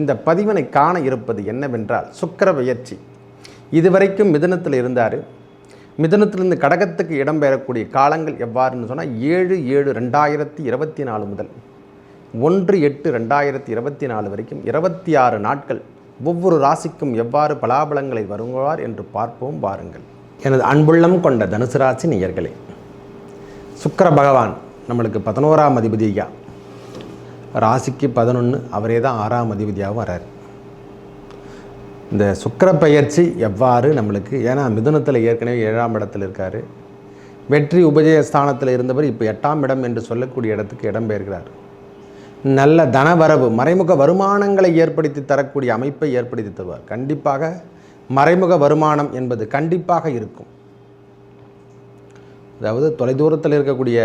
இந்த பதிவினை காண இருப்பது என்னவென்றால் சுக்கிர பெயர்ச்சி இதுவரைக்கும் மிதனத்தில் இருந்தார். மிதனத்திலிருந்து கடகத்துக்கு இடம்பெறக்கூடிய காலங்கள் எவ்வாறுன்னு சொன்னால் ஏழு ஏழு ரெண்டாயிரத்தி இருபத்தி நாலு முதல். ஒன்று எட்டு ரெண்டாயிரத்தி இருபத்தி நாலு வரைக்கும் இருபத்தி ஆறு நாட்கள் ஒவ்வொரு ராசிக்கும் எவ்வாறு பலாபலங்களை வருவார் என்று பார்ப்போம் வாருங்கள். எனது அன்புள்ளம் கொண்ட தனுசு ராசி நேயர்களே சுக்கர பகவான் நம்மளுக்கு பதினோராம் அதிபதி ராசிக்கு பதினொன்று அவரே தான் ஆறாம் அதிபதியாகவும் வரார் இந்த சுக்கர பயிற்சி எவ்வாறு நம்மளுக்கு ஏன்னா மிதுனத்தில் ஏற்கனவே ஏழாம் இடத்தில் இருக்கார். வெற்றி உபஜய ஸ்தானத்தில் இருந்தவர் இப்போ எட்டாம் இடம் என்று சொல்லக்கூடிய இடத்துக்கு இடம்பெயர்கிறார் நல்ல தனவரவு மறைமுக வருமானங்களை ஏற்படுத்தி தரக்கூடிய அமைப்பை ஏற்படுத்தி தருவார். கண்டிப்பாக மறைமுக வருமானம் என்பது கண்டிப்பாக இருக்கும். அதாவது தொலைதூரத்தில் இருக்கக்கூடிய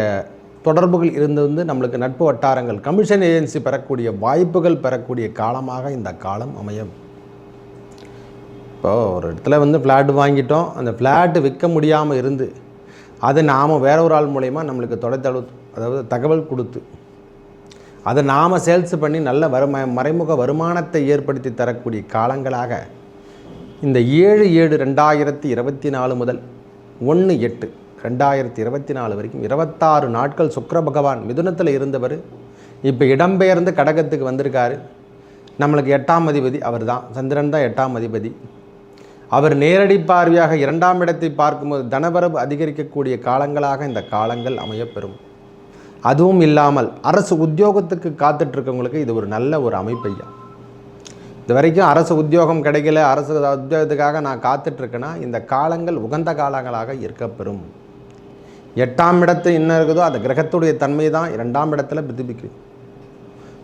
தொடர்புகள் இருந்து வந்து நம்மளுக்கு நட்பு வட்டாரங்கள் கமிஷன் ஏஜென்சி பெறக்கூடிய வாய்ப்புகள் பெறக்கூடிய காலமாக இந்த காலம் அமையும். இப்போது ஒரு இடத்துல வந்து ஃப்ளாட் வாங்கிட்டோம். அந்த ஃப்ளாட்டு விற்க முடியாமல் இருந்து அதை நாம் வேற ஒரு ஆள் மூலயமா நம்மளுக்கு தொலைத்தளவு அதாவது தகவல் கொடுத்து அதை நாம் சேல்ஸ் பண்ணி நல்ல வரும மறைமுக வருமானத்தை ஏற்படுத்தி தரக்கூடிய காலங்களாக இந்த ஏழு ஏழு ரெண்டாயிரத்தி இருபத்தி நாலு முதல் ஒன்று எட்டு ரெண்டாயிரத்தி இருபத்தி நாலு வரைக்கும் இருபத்தாறு நாட்கள் சுக்கர பகவான் மிதுனத்தில் இருந்தவர். இப்போ இடம்பெயர்ந்து கடகத்துக்கு வந்திருக்காரு. நம்மளுக்கு எட்டாம் அதிபதி அவர் தான் சந்திரன் தான் எட்டாம் அதிபதி. அவர் நேரடி பார்வையாக இரண்டாம் இடத்தை பார்க்கும்போது தனவரவு அதிகரிக்கக்கூடிய காலங்களாக இந்த காலங்கள் அமையப்பெறும். அதுவும் இல்லாமல் அரசு உத்தியோகத்துக்கு காத்துட்ருக்கவங்களுக்கு இது ஒரு நல்ல ஒரு அமைப்பையா. இது வரைக்கும் அரசு உத்தியோகம் கிடைக்கல. அரசு உத்தியோகத்துக்காக நான் காத்துட்ருக்கேன்னா இந்த காலங்கள் உகந்த காலங்களாக இருக்கப்பெறும். எட்டாம் இடத்து என்ன இருக்குதோ அந்த கிரகத்துடைய தன்மை தான் இரண்டாம் இடத்துல பிரதிபிக்கும்.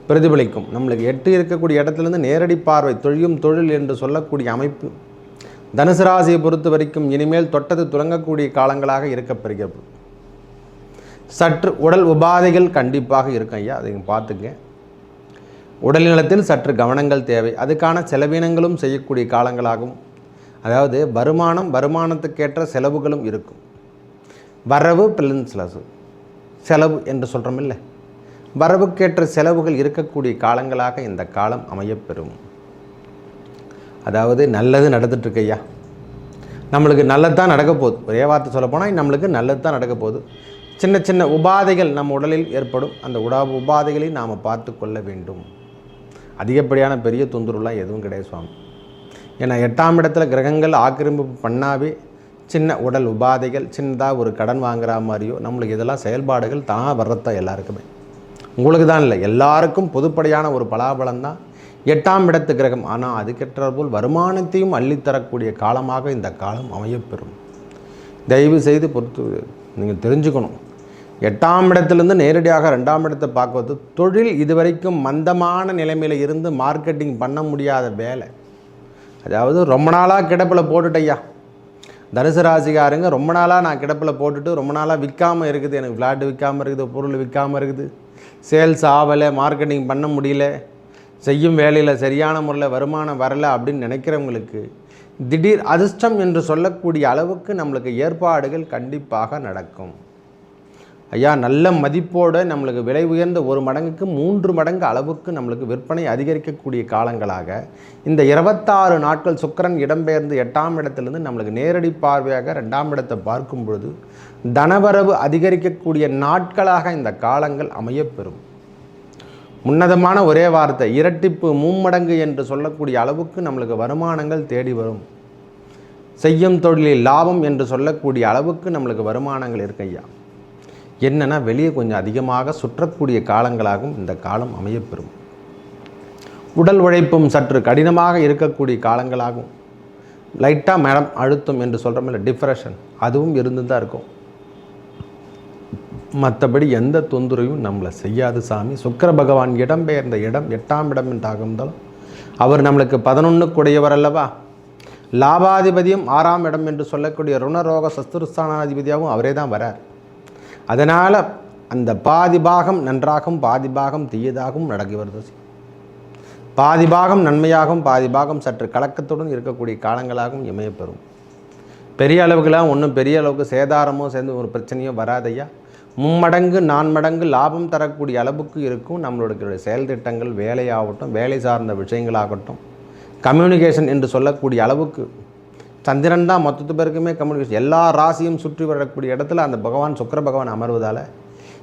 பிரதிபலிக்கும். நம்மளுக்கு எட்டு இருக்கக்கூடிய இடத்துலேருந்து நேரடி பார்வை தொழியும் தொழில் என்று சொல்லக்கூடிய அமைப்பு தனுசு ராசியை பொறுத்த வரைக்கும் இனிமேல் தொட்டது துறங்கக்கூடிய காலங்களாக இருக்கப்பெறுகிறது சற்று உடல் உபாதைகள் கண்டிப்பாக இருக்கும் ஐயா அதை பார்த்துங்க உடல் நலத்தில் சற்று கவனங்கள் தேவை. அதுக்கான செலவினங்களும் செய்யக்கூடிய காலங்களாகும். அதாவது வருமானம் வருமானத்துக்கேற்ற செலவுகளும் இருக்கும். வரவு பிளன்ஸ்லஸ் செலவு என்று சொல்கிறோம் இல்லை? வரவுக்கேற்ற செலவுகள் இருக்கக்கூடிய காலங்களாக இந்த காலம் அமையப்பெறும். அதாவது நல்லது நடந்துட்டுருக்கு ஐயா நம்மளுக்கு நல்லது தான் நடக்க போகுது ஒரே வார்த்தை சொல்ல போனால் நம்மளுக்கு நல்லது தான் நடக்க போகுது சின்ன சின்ன உபாதைகள் நம்ம உடலில் ஏற்படும். அந்த உடா உபாதைகளை நாம் பார்த்து கொள்ள வேண்டும். அதிகப்படியான பெரிய தொந்தரவுலாம் எதுவும் கிடையாது சுவாமி. ஏன்னா எட்டாம் இடத்துல கிரகங்கள் ஆக்கிரமிப்பு பண்ணாவே சின்ன உடல் உபாதைகள் சின்னதாக ஒரு கடன் வாங்குற மாதிரியோ நம்மளுக்கு இதெல்லாம் செயல்பாடுகள் தான் வர்றதான் எல்லாருக்குமே. உங்களுக்கு தான் இல்லை. எல்லாருக்கும் பொதுப்படையான ஒரு பலாபலம் தான். எட்டாம் இடத்து கிரகம். ஆனால் அதுக்கேற்ற போல் வருமானத்தையும் அள்ளித்தரக்கூடிய காலமாக இந்த காலம் அமையப்பெறும். தயவு செய்து பொறுத்து நீங்கள் தெரிஞ்சுக்கணும். எட்டாம் இடத்துலேருந்து நேரடியாக ரெண்டாம் இடத்தை பார்க்குவது தொழில் இதுவரைக்கும் மந்தமான நிலைமையில் இருந்து மார்க்கெட்டிங் பண்ண முடியாத வேலை. அதாவது ரொம்ப நாளாக கிடப்பில் போட்டுட்டையா தனுசு ராசிக்காரங்க ரொம்ப நாளாக நான் கிடப்பில் போட்டுட்டு ரொம்ப நாளாக விற்காமல் இருக்குது. எனக்கு ஃப்ளாட்டு விற்காமல் இருக்குது பொருள் விற்காமல் இருக்குது. சேல்ஸ் ஆகலை மார்க்கெட்டிங் பண்ண முடியல. செய்யும் வேலையில் சரியான முறையில் வருமானம் வரலை அப்படின்னு நினைக்கிறவங்களுக்கு திடீர் அதிர்ஷ்டம் என்று சொல்லக்கூடிய அளவுக்கு நம்மளுக்கு ஏற்பாடுகள் கண்டிப்பாக நடக்கும். ஐயா நல்ல மதிப்போடு நம்மளுக்கு விலை உயர்ந்த ஒரு மடங்குக்கு மூன்று மடங்கு அளவுக்கு நம்மளுக்கு விற்பனை அதிகரிக்கக்கூடிய காலங்களாக இந்த இருபத்தாறு நாட்கள் சுக்கரன் இடம்பெயர்ந்து எட்டாம் இடத்துலேருந்து நம்மளுக்கு நேரடி பார்வையாக ரெண்டாம் இடத்தை பார்க்கும் பொழுது தனவரவு அதிகரிக்கக்கூடிய நாட்களாக இந்த காலங்கள் அமையப்பெறும். உன்னதமான ஒரே வார்த்தை இரட்டிப்பு மும்மடங்கு என்று சொல்லக்கூடிய அளவுக்கு நம்மளுக்கு வருமானங்கள் தேடி வரும். செய்யும் தொழிலில் லாபம் என்று சொல்லக்கூடிய அளவுக்கு நம்மளுக்கு வருமானங்கள் இருக்கு ஐயா. என்னென்னா வெளியே கொஞ்சம் அதிகமாக சுற்றக்கூடிய காலங்களாகவும் இந்த காலம் அமையப்பெறும். உடல் உழைப்பும் சற்று கடினமாக இருக்கக்கூடிய காலங்களாகும் லைட்டாக மேடம் அழுத்தம் என்று சொல்கிறோமில்ல டிப்ரெஷன் அதுவும் இருந்து தான் இருக்கும். மற்றபடி எந்த தொந்தரவும் நம்மளை செய்யாது சாமி. சுக்கர பகவான் இடம்பெயர்ந்த இடம் எட்டாம் இடம் என்றாகும்தாலும் அவர் நம்மளுக்கு பதினொன்றுக்குடையவர் அல்லவா? லாபாதிபதியும் ஆறாம் இடம் என்று சொல்லக்கூடிய ருணரோக சஸ்திருஸ்தானாதிபதியாகவும் அவரே தான் வரார். அதனால் அந்த பாதி பாகம் நன்றாகவும் பாதி பாகம் தீயதாகவும் நடக்கி வருது. பாதி பாகம் நன்மையாகவும் பாதி பாகம் சற்று கலக்கத்துடன் இருக்கக்கூடிய காலங்களாகவும் இமயப்பெறும். பெரிய அளவுக்குலாம் ஒன்றும் பெரிய அளவுக்கு சேதாரமோ சேர்ந்து ஒரு பிரச்சனையோ வராதையா? மும்மடங்கு நான்மடங்கு லாபம் தரக்கூடிய அளவுக்கு இருக்கும் நம்மளுடைய செயல் திட்டங்கள் வேலையாகட்டும் வேலை சார்ந்த விஷயங்களாகட்டும். கம்யூனிகேஷன் என்று சொல்லக்கூடிய அளவுக்கு சந்திரன் தான் மொத்தத்து பேருக்குமே கம்யூனிகேஷன் எல்லா ராசியும் சுற்றி வரக்கூடிய இடத்துல அந்த பகவான் சுக்கர பகவான் அமர்வதால்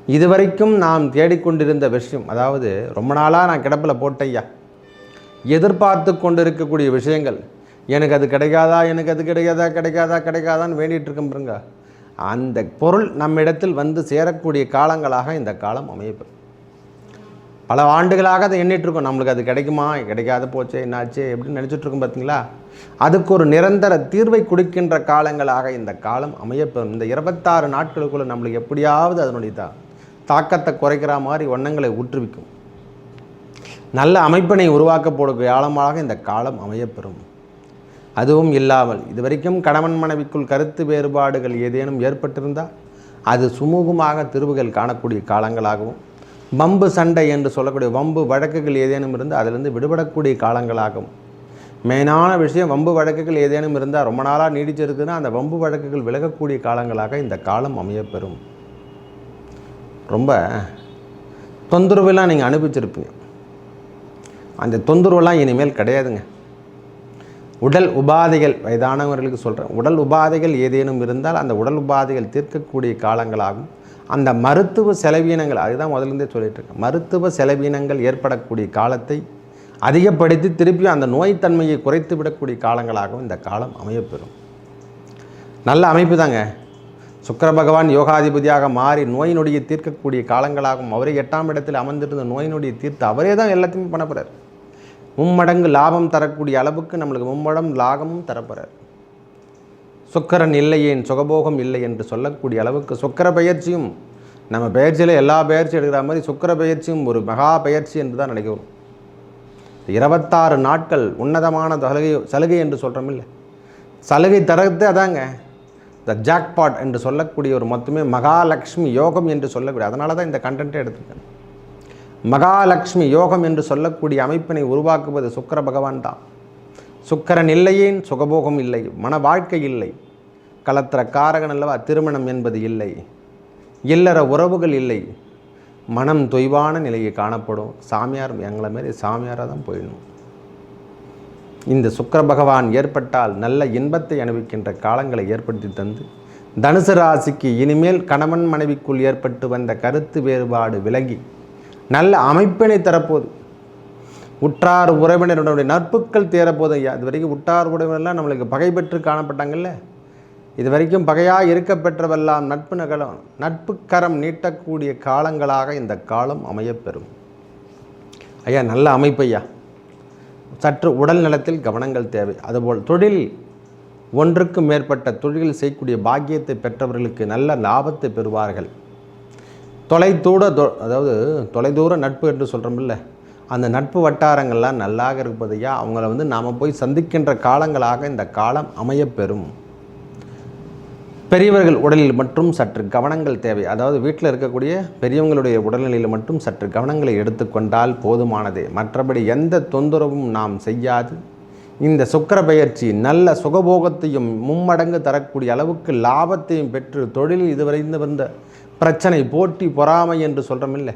இதுவரைக்கும் நாம் தேடிக்கொண்டிருந்த விஷயம் அதாவது ரொம்ப நாளாக நான் கிடப்பில் போட்டையா எதிர்பார்த்து கொண்டு இருக்கக்கூடிய விஷயங்கள் எனக்கு அது கிடைக்காதா எனக்கு அது கிடைக்காதா கிடைக்காதா கிடைக்காதான்னு வேண்டிகிட்டு இருக்கேன் பாருங்க. அந்த பொருள் நம்மிடத்தில் வந்து சேரக்கூடிய காலங்களாக இந்த காலம் அமையப்பெறும் பல ஆண்டுகளாக அதை எண்ணிட்டுருக்கோம். நம்மளுக்கு அது கிடைக்குமா? கிடைக்காத போச்சே என்னாச்சு எப்படின்னு நினச்சிட்ருக்கோம் பார்த்தீங்களா அதுக்கு ஒரு நிரந்தர தீர்வை கொடுக்கின்ற காலங்களாக இந்த காலம் அமையப்பெறும். இந்த இருபத்தாறு நாட்களுக்குள்ளே நம்மளுக்கு எப்படியாவது அதனுடைய தா தாக்கத்தை குறைக்கிற மாதிரி வண்ணங்களை ஊற்றுவிக்கும் நல்ல அமைப்பினை உருவாக்கப்படும் காலமாக இந்த காலம் அமையப்பெறும். அதுவும் இல்லாமல் இதுவரைக்கும் கணவன் மனைவிக்குள் கருத்து வேறுபாடுகள் ஏதேனும் ஏற்பட்டிருந்தால் அது சுமூகமாக திருவுகள் காணக்கூடிய காலங்களாகவும் வம்பு சண்டை என்று சொல்லக்கூடிய வம்பு வழக்குகள் ஏதேனும் இருந்து அதிலிருந்து விடுபடக்கூடிய காலங்களாகும். மெயினான விஷயம் வம்பு வழக்குகள் ஏதேனும் இருந்தால் ரொம்ப நாளாக நீடிச்சிருக்குன்னா அந்த வம்பு வழக்குகள் விலகக்கூடிய காலங்களாக இந்த காலம் அமையப்பெறும். ரொம்ப தொந்தரவுலாம் நீங்கள் அனுபவிச்சிருப்பீங்க. அந்த தொந்தரவுலாம் இனிமேல் கிடையாதுங்க. உடல் உபாதைகள் வயதானவர்களுக்கு சொல்கிறேன் உடல் உபாதைகள் ஏதேனும் இருந்தால் அந்த உடல் உபாதைகள் தீர்க்கக்கூடிய காலங்களாகும். அந்த மருத்துவ செலவீனங்கள் அதுதான் முதலேருந்தே சொல்லிட்டு இருக்கேன் மருத்துவ செலவீனங்கள் ஏற்படக்கூடிய காலத்தை அதிகப்படுத்தி திருப்பியும் அந்த நோய்த்தன்மையை குறைத்து விடக்கூடிய காலங்களாகவும் இந்த காலம் அமையப்பெறும். நல்ல அமைப்பு தாங்க சுக்கர பகவான் யோகாதிபதியாக மாறி நோய் நொடியை தீர்க்கக்கூடிய காலங்களாகவும் அவரே எட்டாம் இடத்தில் அமர்ந்திருந்த நோய் நொடியை தீர்த்து அவரே தான் எல்லாத்தையுமே பண்ண போகிறார் மும்மடங்கு லாபம் தரக்கூடிய அளவுக்கு நம்மளுக்கு மும்மடம் லாபமும் தரப்போகிறார் சுக்கரன் இல்லையேன் சுகபோகம் இல்லை என்று சொல்லக்கூடிய அளவுக்கு சுக்கர பயிற்சியும் நம்ம பயிற்சியில் எல்லா பயிற்சி எடுக்கிற மாதிரி சுக்கர பயிற்சியும் ஒரு மகா பயிற்சி என்று தான் நினைக்கிறோம் இருபத்தாறு நாட்கள் உன்னதமான சலுகை சலுகை என்று சொல்கிறோம் இல்லை? சலுகை தரது அதாங்க. த ஜாக்பாட் என்று சொல்லக்கூடிய ஒரு மொத்தமே மகாலட்சுமி யோகம் என்று சொல்லக்கூடிய அதனால தான் இந்த கண்டென்ட்டை எடுத்துருக்கேன். மகாலட்சுமி யோகம் என்று சொல்லக்கூடிய அமைப்பினை உருவாக்குவது சுக்கர பகவான் தான். சுக்கரன் இல்லையேன் சுகபோகம் இல்லை மன வாழ்க்கை இல்லை. கலத்திர காரகன் அல்லவா திருமணம் என்பது இல்லை. இல்லற உறவுகள் இல்லை. மனம் தொய்வான நிலையை காணப்படும். சாமியார் எங்களை மாரி சாமியாராக தான் போயிடணும். இந்த சுக்கர பகவான் ஏற்பட்டால் நல்ல இன்பத்தை அனுபவிக்கின்ற காலங்களை ஏற்படுத்தி தந்து தனுசு ராசிக்கு இனிமேல் கணவன் மனைவிக்குள் ஏற்பட்டு வந்த கருத்து வேறுபாடு விலகி நல்ல அமைப்பினை தரப்போது. உற்றார் உறவினருடைய நட்புகள் தேரப்போது ஐயா. இது வரைக்கும் உற்றார் உறவினர்லாம் நம்மளுக்கு பகை பெற்று காணப்பட்டாங்கல்ல? இது வரைக்கும் பகையாக இருக்க பெற்றவெல்லாம் நட்பு நகலம் நட்பு கரம் நீட்டக்கூடிய காலங்களாக இந்த காலம் அமையப்பெறும். ஐயா நல்ல அமைப்பு ஐயா. சற்று உடல் நலத்தில் கவனங்கள் தேவை. அதுபோல் தொழில் ஒன்றுக்கு மேற்பட்ட தொழில் செய்யக்கூடிய பாக்கியத்தை பெற்றவர்களுக்கு நல்ல லாபத்தை பெறுவார்கள். தொலைதூர அதாவது தொலைதூர நட்பு என்று சொல்கிறோம்ல அந்த நட்பு வட்டாரங்கள்லாம் நல்லாக இருப்பதையா அவங்கள வந்து நாம் போய் சந்திக்கின்ற காலங்களாக இந்த காலம் அமையப்பெறும். பெரியவர்கள் உடலில் மட்டும் சற்று கவனங்கள் தேவை. அதாவது வீட்டில் இருக்கக்கூடிய பெரியவங்களுடைய உடல்நிலையில் மட்டும் சற்று கவனங்களை எடுத்துக்கொண்டால் போதுமானதே. மற்றபடி எந்த தொந்தரவும் நாம் செய்யாது. இந்த சுக்கர பயிற்சி நல்ல சுகபோகத்தையும் மும்மடங்கு தரக்கூடிய அளவுக்கு லாபத்தையும் பெற்று தொழிலில் இதுவரை வந்த பிரச்சனை போட்டி பொறாமை என்று சொல்கிறோமில்ல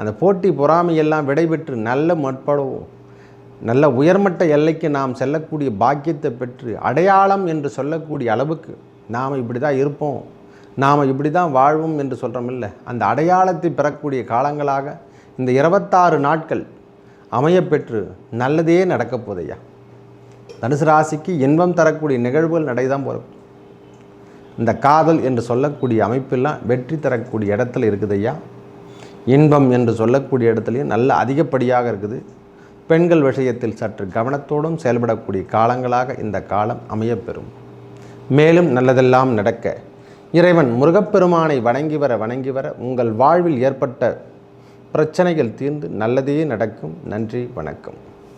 அந்த போட்டி பொறாமை எல்லாம் விடைபெற்று நல்ல முற்படவும் நல்ல உயர்மட்ட எல்லைக்கு நாம் செல்லக்கூடிய பாக்கியத்தை பெற்று அடையாளம் என்று சொல்லக்கூடிய அளவுக்கு நாம் இப்படி தான் இருப்போம். நாம் இப்படி தான் வாழ்வோம் என்று சொல்கிறோம் இல்லை அந்த அடையாளத்தை பெறக்கூடிய காலங்களாக இந்த இருபத்தாறு நாட்கள் அமையப்பெற்று நல்லதே நடக்கப் போதையா தனுசு ராசிக்கு இன்பம் தரக்கூடிய நிகழ்வுகள் நடைதான் போகிறோம் இந்த காதல் என்று சொல்லக்கூடிய அமைப்பெல்லாம் வெற்றி தரக்கூடிய இடத்துல இருக்குது ஐயா இன்பம் என்று சொல்லக்கூடிய இடத்துலையும் நல்ல அதிகப்படியாக இருக்குது. பெண்கள் விஷயத்தில் சற்று கவனத்தோடும் செயல்படக்கூடிய காலங்களாக இந்த காலம் அமையப்பெறும் மேலும் நல்லதெல்லாம் நடக்க. இறைவன் முருகப்பெருமானை வணங்கி வர வணங்கி வர உங்கள் வாழ்வில் ஏற்பட்ட பிரச்சனைகள் தீர்ந்து நல்லதே நடக்கும். நன்றி வணக்கம்.